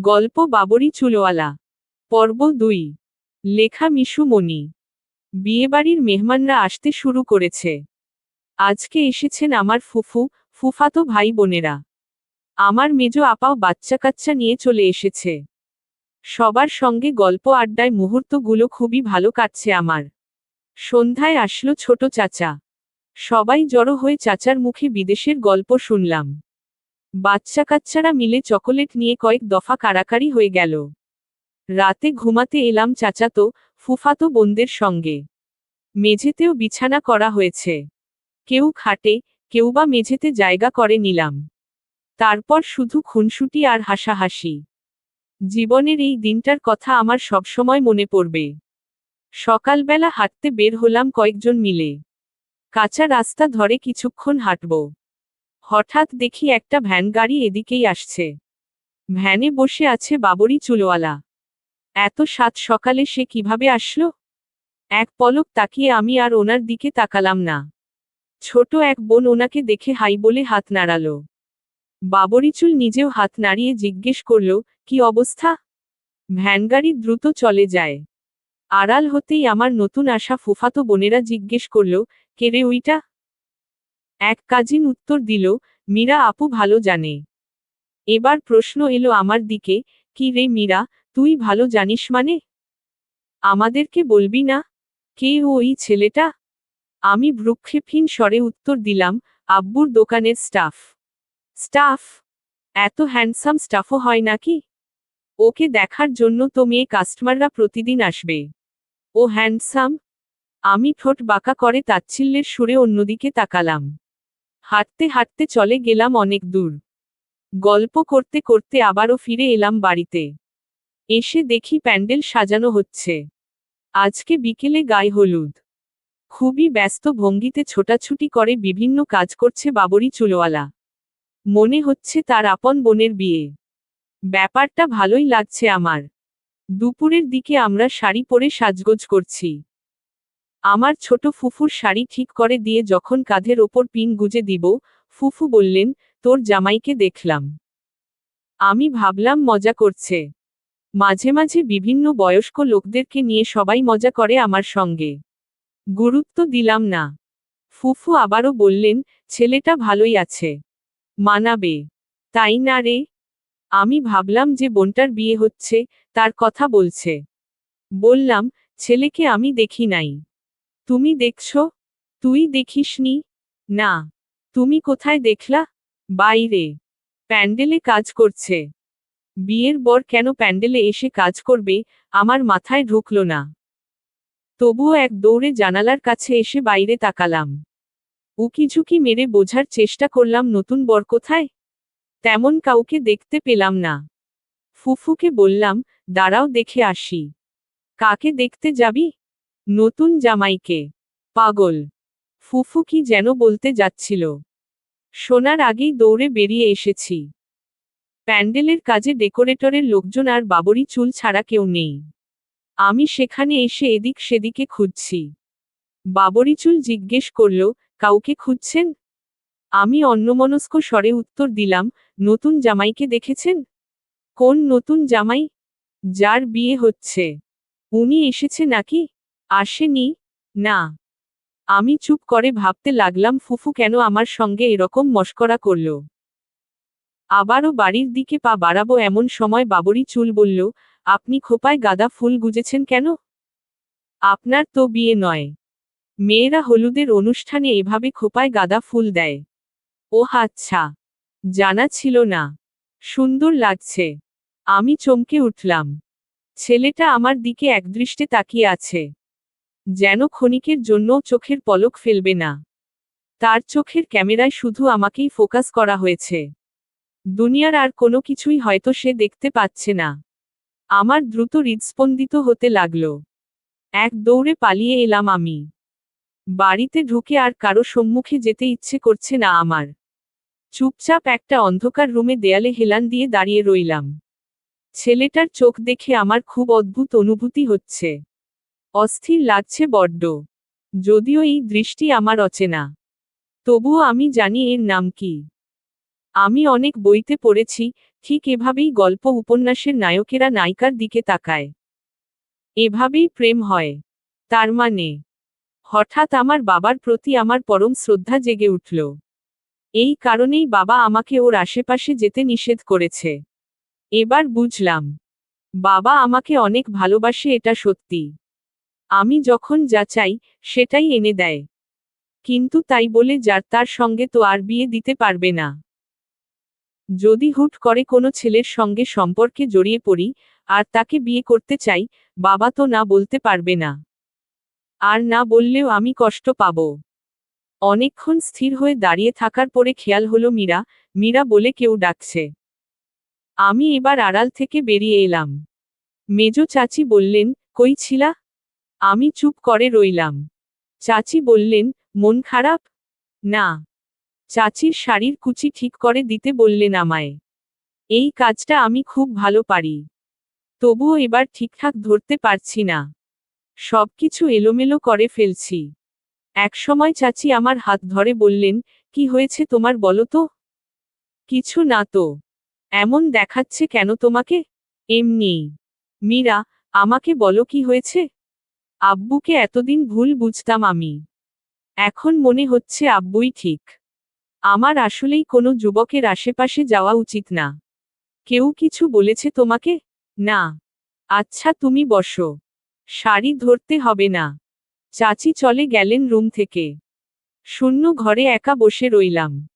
গল্প বাবরি চুলোয়ালা পর্ব দুই। লেখা মিশু মণি। বিয়েবাড়ির মেহমানরা আসতে শুরু করেছে। আজকে এসেছেন আমার ফুফু, ফুফাতো ভাই বোনেরা। আমার মেজ আপাও বাচ্চা কাচ্চা নিয়ে চলে এসেছে। সবার সঙ্গে গল্প আড্ডায় মুহূর্তগুলো খুবই ভালো কাটছে আমার। সন্ধ্যায় আসলো ছোট চাচা। সবাই জড়ো হয়ে চাচার মুখে বিদেশের গল্প শুনলাম। বাচ্চা কাচ্চারা মিলে চকোলেট নিয়ে কয়েক দফা কারাকারি হয়ে গেল। রাতে ঘুমাতে এলাম চাচাতো, ফুফাতো বোনদের সঙ্গে। মেঝেতেও বিছানা করা হয়েছে। কেউ খাটে, কেউ বা মেঝেতে জায়গা করে নিলাম। তারপর শুধু খুনসুটি আর হাসাহাসি। জীবনের এই দিনটার কথা আমার সবসময় মনে পড়বে। সকালবেলা হাঁটতে বের হলাম কয়েকজন মিলে। কাঁচা রাস্তা ধরে কিছুক্ষণ হাঁটব। হঠাৎ দেখি একটা ভ্যান গাড়ি এদিকেই আসছে। ভ্যানে বসে আছে বাবরি চুলোয়ালা এত সাত সকালে সে কীভাবে আসলো? এক পলক তাকিয়ে আমি আর ওনার দিকে তাকালাম না। ছোট এক বোন ওনাকে দেখে হাই বলে হাত নাড়ালো। বাবরিচুল নিজেও হাত নাড়িয়ে জিজ্ঞেস করল, কি অবস্থা? ভ্যানগাড়ি দ্রুত চলে যায়। আড়াল হতেই আমার নতুন আসা ফুফাতো বোনেরা জিজ্ঞেস করল, কে রে এক কাজিন উত্তর দিল, মীরা, আপু ভালো জানে। এবার প্রশ্ন এলো আমার দিকে, কি রে মীরা, তুই ভালো জানিস মানে? আমাদেরকে বলবি না? কে ওই ছেলেটা? আমি ভ্রুক্ষেপহীন স্বরে উত্তর দিলাম, আব্বুর দোকানের স্টাফ। স্টাফ? এত হ্যান্ডসাম স্টাফও হয় নাকি? ওকে দেখার জন্য তো মেয়ে কাস্টমাররা প্রতিদিন আসবে। ও হ্যান্ডসাম? আমি ঠোঁট বাঁকা করে তাচ্ছিল্যের সুরে অন্যদিকে তাকালাম। হাঁটতে হাঁটতে চলে গেলাম অনেক দূর। গল্প করতে করতে আবারও ফিরে এলাম বাড়িতে। এসে দেখি প্যান্ডেল সাজানো হচ্ছে। আজকে বিকেলে গায়ে হলুদ। খুবই ব্যস্ত ভঙ্গিতে ছোটাছুটি করে বিভিন্ন কাজ করছে বাবরি চুলোয়ালা মনে হচ্ছে তার আপন বোনের বিয়ে। ব্যাপারটা ভালোই লাগছে আমার। দুপুরের দিকে আমরা শাড়ি পরে সাজগোজ করছি। আমার ছোট ফুফুর শাড়ি ঠিক করে দিয়ে যখন কাঁধের ওপর পিন গুজে দিব, ফুফু বললেন, তোর জামাইকে দেখলাম। আমি ভাবলাম মজা করছে। মাঝে মাঝে বিভিন্ন বয়স্ক লোকদেরকে নিয়ে সবাই মজা করে আমার সঙ্গে। গুরুত্ব দিলাম না। ফুফু আবারও বললেন, ছেলেটা ভালোই আছে। মানাবে। তাই না রে? আমি ভাবলাম যে বোনটার বিয়ে হচ্ছে, তার কথা বলছে। বললাম, ছেলেকে আমি দেখি নাই। তুমি দেখছ? তুই দেখিসনি? না। তুমি কোথায় দেখলা? বাইরে। প্যান্ডেলে কাজ করছে। বিয়ের বর কেন প্যান্ডেলে এসে কাজ করবে? আমার মাথায় ঢুকল না। তবুও এক দৌড়ে জানালার কাছে এসে বাইরে তাকালাম। উকিঝুঁকি মেরে বোঝার চেষ্টা করলাম, নতুন বর কোথায়? তেমন কাউকে দেখতে পেলাম না। ফুফুকে বললাম, দাঁড়াও দেখে আসি। কাকে দেখতে যাবি? নতুন জামাইকে। পাগল। ফুফু কি যেন বলতে যাচ্ছিল। শোনার আগেই দৌড়ে বেরিয়ে এসেছি। প্যান্ডেলের কাজে ডেকোরেটরের লোকজন আর বাবরি চুল ছাড়া কেউ নেই। আমি সেখানে এসে এদিক সেদিকে খুঁজছি। বাবরি চুল জিজ্ঞেস করল, কাউকে খুঁজছেন? আমি অন্যমনস্ক স্বরে উত্তর দিলাম, নতুন জামাইকে দেখেছেন? কোন নতুন জামাই? যার বিয়ে হচ্ছে। উনি এসেছে নাকি? আসেনি? না। আমি চুপ করে ভাবতে লাগলাম ফুফু কেন আমার সঙ্গে এরকম মস্করা করল। আবারও বাড়ির দিকে পা বাড়াবো এমন সময় বাবরি চুল বলল, আপনি খোপায় গাদা ফুল গুজেছেন কেন? আপনার তো বিয়ে নয়। মেয়েরা হলুদের অনুষ্ঠানে এভাবে খোপায় গাদা ফুল দেয়। ও আচ্ছা। জানা ছিল না। সুন্দর লাগছে। আমি চমকে উঠলাম। ছেলেটা আমার দিকে একদৃষ্টে তাকিয়ে আছে। যেন ক্ষণিকের জন্য চোখের পলক ফেলবে না। তার চোখের ক্যামেরায় শুধু আমাকেই ফোকাস করা হয়েছে। দুনিয়ার আর কোনো কিছুই হয়তো সে দেখতে পাচ্ছে না। আমার দ্রুত হৃদস্পন্দিত হতে লাগল। এক দৌড়ে পালিয়ে এলাম আমি। বাড়িতে ঢুকে আর কারও সম্মুখে যেতে ইচ্ছে করছে না আমার। চুপচাপ একটা অন্ধকার রুমে দেয়ালে হেলান দিয়ে দাঁড়িয়ে রইলাম। ছেলেটার চোখ দেখে আমার খুব অদ্ভুত অনুভূতি হচ্ছে। অস্থির লাগছে বড্ড। যদিও এই দৃষ্টি আমার অচেনা। তবুও আমি জানি এর নাম কি। আমি অনেক বইতে পড়েছি, ঠিক এভাবেই গল্প উপন্যাসের নায়কেরা নায়িকার দিকে তাকায়। এভাবেই প্রেম হয়। তার মানে হঠাৎ আমার বাবার প্রতি আমার পরম শ্রদ্ধা জেগে উঠল। এই কারণেই বাবা আমাকে ওর আশেপাশে যেতে নিষেধ করেছে। এবার বুঝলাম। বাবা আমাকে অনেক ভালোবাসে এটা সত্যি। আমি যখন যা চাই, সেটাই এনে দেয়। কিন্তু তাই বলে যার তার সঙ্গে তো আর বিয়ে দিতে পারবে না। যদি হুট করে কোনো ছেলের সঙ্গে সম্পর্কে জড়িয়ে পড়ি, আর তাকে বিয়ে করতে চাই, বাবা তো না বলতে পারবে না। আর না বললেও আমি কষ্ট পাব। অনেকক্ষণ স্থির হয়ে দাঁড়িয়ে থাকার পরে খেয়াল হলো মীরা মীরা বলে কেউ ডাকছে। আমি এবার আড়াল থেকে বেরিয়ে এলাম। মেজ চাচি বললেন, কই ছিলা? আমি চুপ করে রইলাম। চাচি বললেন, মন খারাপ? না। চাচির শাড়ির কুচি ঠিক করে দিতে বললেন আমায়। এই কাজটা আমি খুব ভালো পারি। তবুও এবার ঠিকঠাক ধরতে পারছি না। সবকিছু এলোমেলো করে ফেলছি। একসময় চাচি আমার হাত ধরে বললেন, কি হয়েছে তোমার বলো তো? কিছু না তো। এমন দেখাচ্ছে কেন তোমাকে? এমনি। মীরা, আমাকে বলো কি হয়েছে? আব্বুকে এতদিন ভুল বুঝতাম আমি। এখন মনে হচ্ছে আব্বুই ঠিক। আমার আসলেই কোনো যুবকের আশেপাশে যাওয়া উচিত না। কেউ কিছু বলেছে তোমাকে? না। আচ্ছা তুমি বসো। শাড়ি ধরতে হবে না। চাচি চলে গেলেন রুম থেকে। শূন্য ঘরে একা বসে রইলাম।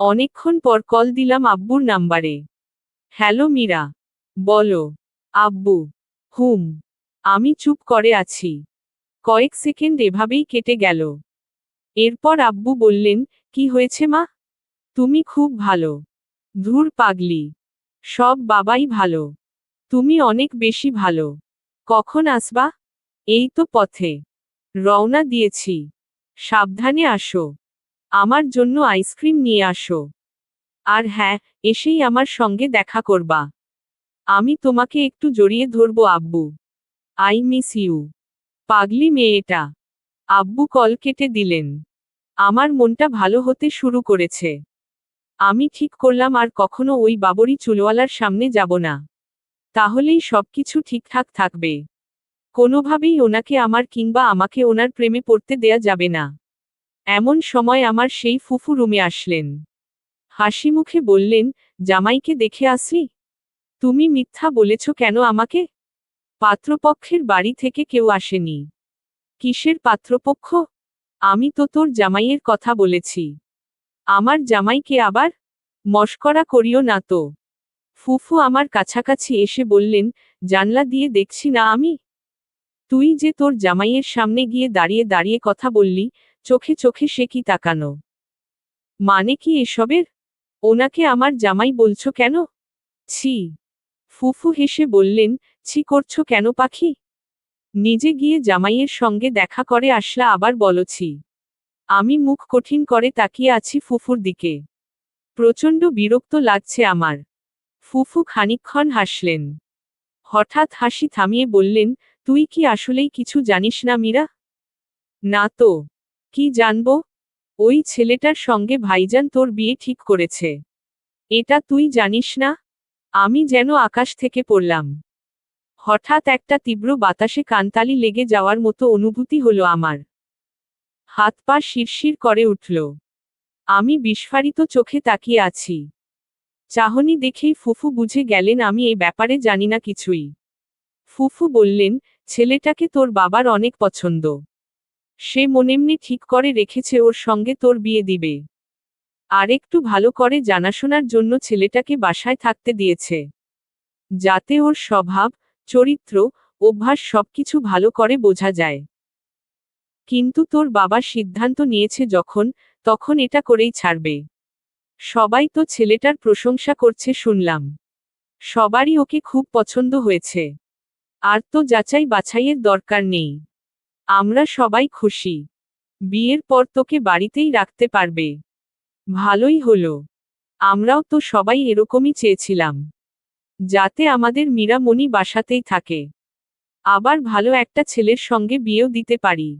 অনেকক্ষণ পর কল দিলাম আব্বুর নাম্বারে। হ্যালো, মীরা। বলো, আব্বু। হুম। আমি চুপ করে আছি। কয়েক সেকেন্ড এভাবেই কেটে গেল। এরপর আব্বু বললেন, কি হয়েছে মা? তুমি খুব ভালো। ধুর পাগলি। সব বাবাই ভালো। তুমি অনেক বেশি ভালো। কখন আসবা? এই তো পথে। রওনা দিয়েছি। সাবধানে আসো। আমার জন্য আইসক্রিম নিয়ে আসো। আর হ্যাঁ এসেই আমার সঙ্গে দেখা করবা। আমি তোমাকে একটু জড়িয়ে ধরবো আব্বু। I miss you. পাগলি মেয়েটা আব্বু কল কেটে দিলেন। আমার মনটা ভালো হতে শুরু করেছে। আমি ঠিক করলাম আর কখনো ওই বাবরি চুলওয়ালার সামনে যাব না। তাহলেই সবকিছু ঠিকঠাক থাকবে। কোনোভাবেই ওনাকে আমার কিংবা আমাকে ওনার প্রেমে পড়তে দেয়া যাবে না। এমন সময় আমার সেই ফুফু রুমে আসলেন। হাসি মুখে বললেন, জামাইকে দেখে আসি তুমি মিথ্যা বলেছ কেন আমাকে? পাত্রপক্ষের বাড়ি থেকে কেউ আসেনি। কিসের পাত্রপক্ষ? আমি তো তোর জামাইয়ের কথা বলেছি। আমার জামাইকে আবার? মস্করা করিও না তো। ফুফু আমার কাছাকাছি এসে বললেন, জানলা দিয়ে দেখছি না আমি। তুই যে তোর জামাইয়ের সামনে গিয়ে দাঁড়িয়ে দাঁড়িয়ে কথা বললি, চোখে চোখে সে কি তাকানো? মানে কি এসবের? ওনাকে আমার জামাই বলছো কেন? ছি। ফুফু হেসে বললেন ছি করছ কেন পাখি? নিজে গিয়ে জামাইয়ের সঙ্গে দেখা করে আসলা আবার বলছি আমি মুখ কঠিন করে তাকিয়ে আছি ফুফুর দিকে। প্রচণ্ড বিরক্ত লাগছে আমার। ফুফু খানিকক্ষণ হাসলেন। হঠাৎ হাসি থামিয়ে বললেন, তুই কি আসলেই কিছু জানিস না মীরা? না তো। কি জানব? ওই ছেলেটার সঙ্গে ভাইজান তোর বিয়ে ঠিক করেছে। এটা তুই জানিস না? আমি যেন আকাশ থেকে পড়লাম। হঠাৎ একটা তীব্র বাতাসে কানতালি লেগে যাওয়ার মতো অনুভূতি হলো আমার। হাত পা শিরশির করে উঠল। আমি বিস্ফারিত চোখে তাকিয়ে আছি। চাহনি দেখেই ফুফু বুঝে গেলেন আমি এই ব্যাপারে জানি না কিছুই। ফুফু বললেন, ছেলেটাকে তোর বাবার অনেক পছন্দ। সে মনেমনি ঠিক করে রেখেছে, ওর সঙ্গে তোর বিয়ে দিবে। আর একটু ভালো করে জানাশোনার জন্য ছেলেটাকে বাসায় থাকতে দিয়েছে। যাতে ওর স্বভাব চরিত্র, অভ্যাস সবকিছু ভালো করে বোঝা যায়। কিন্তু তোর বাবা সিদ্ধান্ত নিয়েছে যখন, তখন এটা করেই ছাড়বে। সবাই তো ছেলেটার প্রশংসা করছে শুনলাম। সবারই ওকে খুব পছন্দ হয়েছে। আর তো যাচাই বাছাইয়ের দরকার নেই। আমরা সবাই খুশি। বিয়ের পর তোকে বাড়িতেই রাখতে পারবে। ভালোই হলো। আমরাও তো সবাই এরকমই চেয়েছিলাম। যাতে আমাদের মীরামণি বাসাতেই থাকে। আবার ভালো একটা ছেলের সঙ্গে বিয়েও দিতে পারি।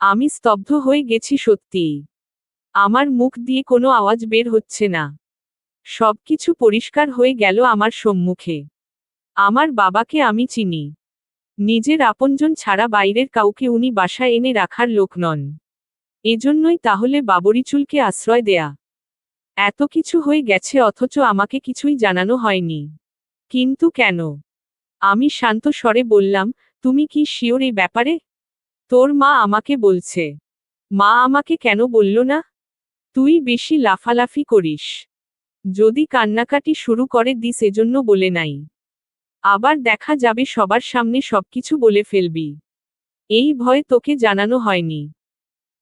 আমি স্তব্ধ হয়ে গেছি সত্যিই আমার মুখ দিয়ে কোনো আওয়াজ বের হচ্ছে না। সবকিছু পরিষ্কার হয়ে গেল আমার সম্মুখে। আমার বাবাকে আমি চিনি। নিজের আপনজন ছাড়া বাইরের কাউকে উনি বাসায় এনে রাখার লোক নন। এজন্যই তাহলে বাবরিচুলকে আশ্রয় দেয়া। এত কিছু হয়ে গেছে অথচ আমাকে কিছুই জানানো হয়নি। কিন্তু কেন? আমি শান্ত স্বরে বললাম, তুমি কি শিওর এই ব্যাপারে? তোর মা আমাকে বলছে। মা আমাকে কেন বলল না? তুই বেশি লাফালাফি করিস। যদি কান্নাকাটি শুরু করে দি সেজন্য বলে নাই। আবার দেখা যাবে সবার সামনে সবকিছু বলে ফেলবি। এই ভয় তোকে জানানো হয়নি।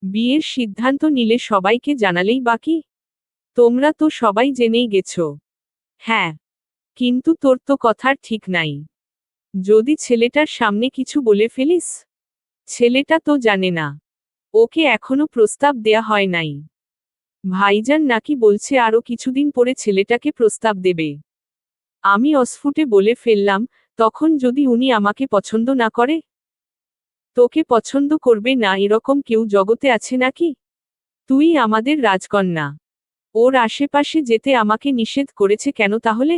বিয়ের সিদ্ধান্ত নিলে সবাইকে জানালেই বাকি তোমরা তো সবাই জেনেই গেছো। হ্যাঁ কিন্তু তোর তো কথার ঠিক নাই। যদি ছেলেটার সামনে কিছু বলে ফেলিস? ছেলেটা তো জানে না। ওকে এখনও প্রস্তাব দেয়া হয় নাই। ভাইজান নাকি বলছে আরও কিছুদিন পরে ছেলেটাকে প্রস্তাব দেবে। আমি অস্ফুটে বলে ফেললাম, তখন যদি উনি আমাকে পছন্দ না করে? তোকে পছন্দ করবে না এরকম কেউ জগতে আছে নাকি? তুই আমাদের রাজকন্যা। ওর আশেপাশে যেতে আমাকে নিষেধ করেছে কেন তাহলে?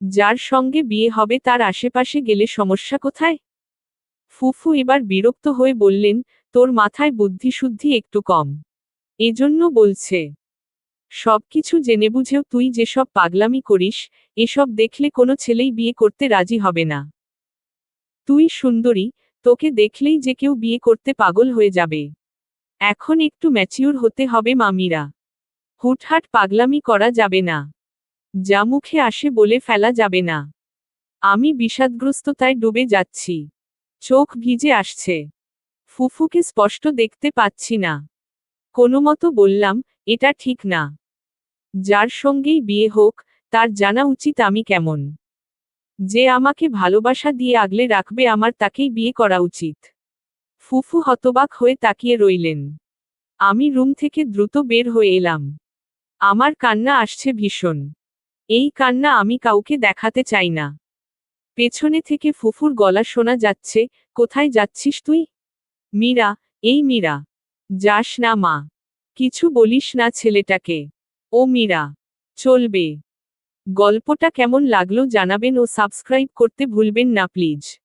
যার সঙ্গে বিয়ে হবে তার আশেপাশে গেলে সমস্যা কোথায়? ফুফু এবার বিরক্ত হয়ে বললেন, তোর মাথায় বুদ্ধিশুদ্ধি একটু কম। এজন্য বলছে, সবকিছু জেনে বুঝেও তুই যেসব পাগলামি করিস, এসব দেখলে কোনো ছেলেই বিয়ে করতে রাজি হবে না। তুই সুন্দরী, তোকে দেখলেই যে কেউ বিয়ে করতে পাগল হয়ে যাবে। এখন একটু ম্যাচিউর হতে হবে মামিরা। হুটহাট পাগলামি করা যাবে না। যা মুখে আসে বলে ফেলা যাবে না। আমি বিষাদগ্রস্ততায় ডুবে যাচ্ছি। চোখ ভিজে আসছে। ফুফুকে স্পষ্ট দেখতে পাচ্ছি না। কোনো মতো বললাম, এটা ঠিক না। যার সঙ্গেই বিয়ে হোক, তার জানা উচিত আমি কেমন। যে আমাকে ভালোবাসা দিয়ে আগলে রাখবে আমার তাকেই বিয়ে করা উচিত। ফুফু হতবাক হয়ে তাকিয়ে রইলেন। আমি রুম থেকে দ্রুত বের হয়ে এলাম। আমার কান্না আসছে ভীষণ। এই কান্না আমি কাউকে দেখাতে চাই না। পেছনে থেকে ফুফুর গলা শোনা যাচ্ছে, কোথায় যাচ্ছিস তুই? মীরা, এই মীরা। যাস না মা। কিছু বলিস না ছেলেটাকে। ও মীরা। চলবে। গল্পটা কেমন লাগল জানাবেন ও সাবস্ক্রাইব করতে ভুলবেন না প্লিজ।